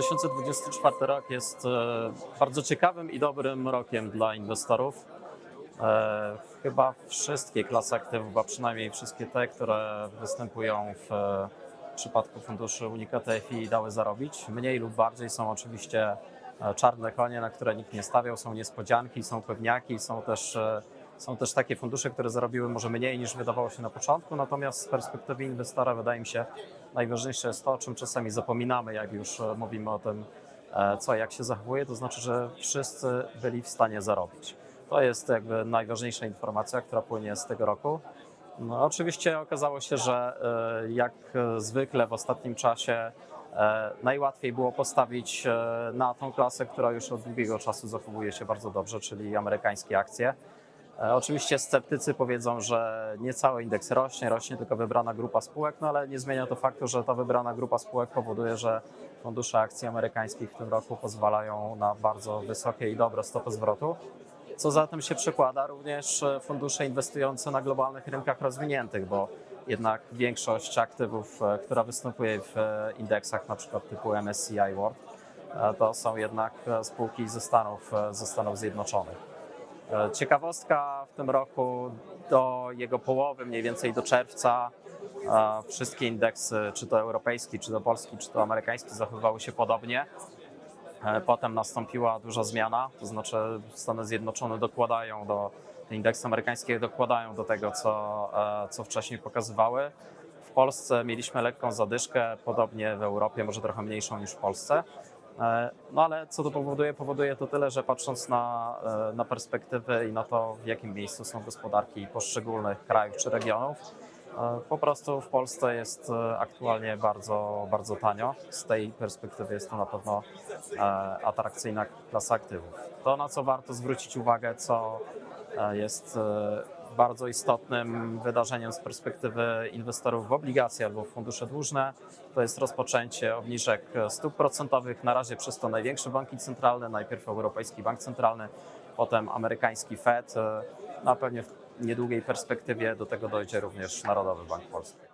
2024 rok jest e, bardzo ciekawym i dobrym rokiem dla inwestorów. E, Chyba wszystkie klasy aktywów, a przynajmniej wszystkie te, które występują w e, przypadku funduszy Unika TFI dały zarobić. Mniej lub bardziej są oczywiście czarne konie, na które nikt nie stawiał, są niespodzianki, są pewniaki, są też, są też takie fundusze, które zarobiły może mniej niż wydawało się na początku, natomiast z perspektywy inwestora wydaje mi się najważniejsze jest to, o czym czasami zapominamy, jak już e, mówimy o tym, e, co jak się zachowuje, to znaczy, że wszyscy byli w stanie zarobić. To jest jakby najważniejsza informacja, która płynie z tego roku. No, oczywiście okazało się, że e, jak zwykle w ostatnim czasie najłatwiej było postawić na tą klasę, która już od długiego czasu zachowuje się bardzo dobrze, czyli amerykańskie akcje. E, Oczywiście sceptycy powiedzą, że nie cały indeks rośnie, rośnie tylko wybrana grupa spółek, no ale nie zmienia to faktu, że ta wybrana grupa spółek powoduje, że fundusze akcji amerykańskich w tym roku pozwalają na bardzo wysokie i dobre stopy zwrotu. Co za tym się przekłada również fundusze inwestujące na globalnych rynkach rozwiniętych, bo jednak większość aktywów, e, która występuje w e, indeksach przykład typu MSCI World, to są jednak spółki ze Stanów, ze Stanów Zjednoczonych. E, Ciekawostka w tym roku do jego połowy, mniej więcej do czerwca, e, wszystkie indeksy, czy to europejski, czy to polski, czy to amerykański, zachowywały się podobnie. E, Potem nastąpiła duża zmiana, to znaczy Stany Zjednoczone dokładają do, indeksy amerykańskie dokładają do tego, co, co wcześniej pokazywały. W Polsce mieliśmy lekką zadyszkę, podobnie w Europie, może trochę mniejszą niż w Polsce. E, No ale co to powoduje? Powoduje to tyle, że patrząc na, e, na perspektywy i na to, w jakim miejscu są gospodarki poszczególnych krajów czy regionów, e, po prostu w Polsce jest aktualnie bardzo, bardzo tanio. Z tej perspektywy jest to na pewno atrakcyjna klasa aktywów. To, na co warto zwrócić uwagę, co jest bardzo istotnym wydarzeniem z perspektywy inwestorów w obligacje albo w fundusze dłużne, to jest rozpoczęcie obniżek stóp procentowych. Na razie przez to największe banki centralne, najpierw Europejski Bank Centralny, potem amerykański Fed. e, Na pewnie w niedługiej perspektywie do tego dojdzie również Narodowy Bank Polski.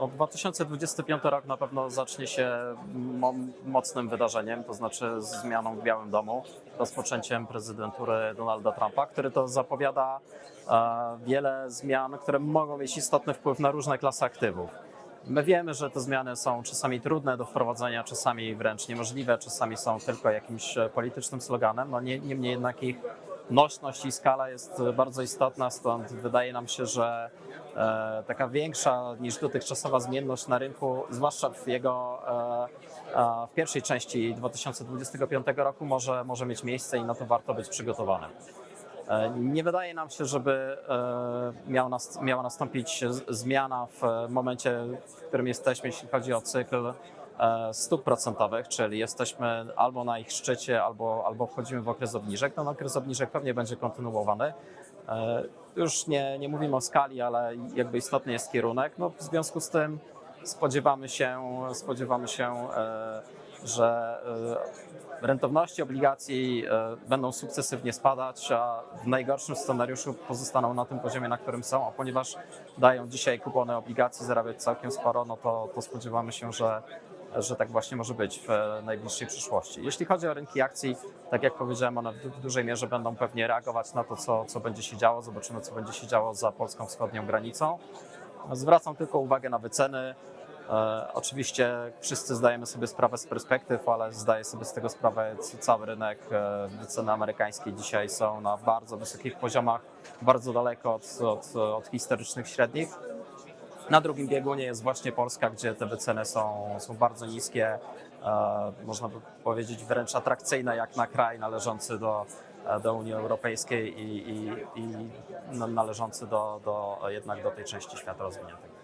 No, 2025 rok na pewno zacznie się mo- mocnym wydarzeniem, to znaczy zmianą w Białym Domu, rozpoczęciem prezydentury Donalda Trumpa, który to zapowiada e, wiele zmian, które mogą mieć istotny wpływ na różne klasy aktywów. My wiemy, że te zmiany są czasami trudne do wprowadzenia, czasami wręcz niemożliwe, czasami są tylko jakimś e, politycznym sloganem. No nie, niemniej jednak ich nośność i skala jest bardzo istotna, stąd wydaje nam się, że e, taka większa niż dotychczasowa zmienność na rynku, zwłaszcza w jego e, w pierwszej części 2025 roku może, może mieć miejsce i na to warto być przygotowanym. E, Nie wydaje nam się, żeby miała nastąpić zmiana w momencie, w którym jesteśmy, jeśli chodzi o cykl stóp procentowych, czyli jesteśmy albo na ich szczycie, albo, albo wchodzimy w okres obniżek. Ten okres obniżek pewnie będzie kontynuowany. E, Już nie, nie mówimy o skali, ale jakby istotny jest kierunek. No, w związku z tym spodziewamy się, spodziewamy się e, że e, rentowności obligacji e, będą sukcesywnie spadać, a w najgorszym scenariuszu pozostaną na tym poziomie, na którym są, a ponieważ dają dzisiaj kupony obligacji zarabiać całkiem sporo, no to, to spodziewamy się, że, że tak właśnie może być w e, najbliższej przyszłości. Jeśli chodzi o rynki akcji, tak jak powiedziałem, one w, du- w dużej mierze będą pewnie reagować na to, co, co będzie się działo. Zobaczymy, co będzie się działo za polską wschodnią granicą. Zwracam tylko uwagę na wyceny. E, oczywiście wszyscy zdajemy sobie sprawę z perspektyw, ale zdaje sobie z tego sprawę cały rynek. E, wyceny amerykańskie dzisiaj są na bardzo wysokich poziomach, bardzo daleko od, od, od historycznych średnich. Na drugim biegunie jest właśnie Polska, gdzie te wyceny są, są bardzo niskie, e, można by powiedzieć wręcz atrakcyjne jak na kraj należący do, do Unii Europejskiej i, i, i należący do, do, jednak do tej części świata rozwiniętego.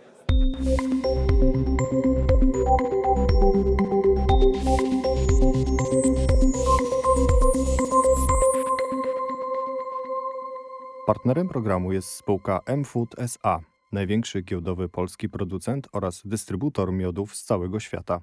Partnerem programu jest spółka MFood SA największy giełdowy polski producent oraz dystrybutor miodów z całego świata.